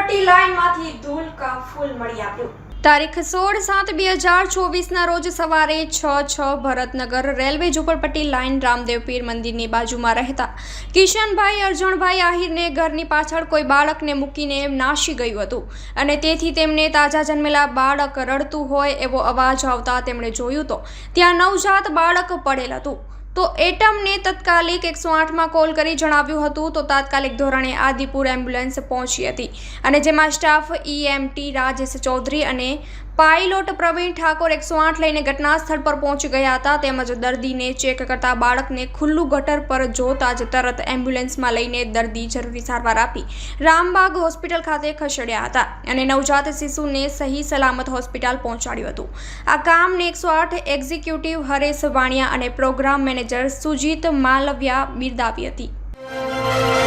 વહીવટી લાઇનમાંથી ધૂલ ફૂલ મળી આવ્યું. તારીખ સોળ સાત બે હજાર ચોવીસના રોજ સવારે છ છ ભરતનગર રેલવે ઝુંપડપટ્ટી લાઇન રામદેવ પીર મંદિરની બાજુમાં રહેતા કિશનભાઈ અર્જણભાઈ આહિરને ઘરની પાછળ કોઈ બાળકને મૂકીને નાશી ગયું હતું અને તેથી તેમને તાજા જન્મેલા બાળક રડતું હોય એવો અવાજ આવતા તેમણે જોયું તો ત્યાં નવજાત બાળક પડેલ હતું. તો એટમને તત્કાલિક એકસો આઠમાં કોલ કરી જણાવ્યું હતું. તો તાત્કાલિક ધોરણે આદિપુર એમ્બ્યુલન્સ પહોંચી હતી. અને જેમાં સ્ટાફ ઈએમટી રાજેશ ચૌધરી અને પાયલોટ પ્રવીણ ઠાકોર એકસો આઠ લઈને ઘટના સ્થળ પર પહોંચી ગયા હતા તેમજ દર્દીને ચેક કરતા બાળકને ખુલ્લું ગટર પર જોતા જ તરત એમ્બ્યુલન્સમાં લઈને દર્દી જરૂરી સારવાર આપી રામબાગ હોસ્પિટલ ખાતે ખસેડ્યા હતા અને નવજાત શિશુને સહી સલામત હોસ્પિટલ પહોંચાડ્યું હતું. આ કામને એકસો આઠ એક્ઝિક્યુટિવ હરેશ વાણિયા અને પ્રોગ્રામ મેનેજર સુજીત માલવ્યા બિરદાવી હતી.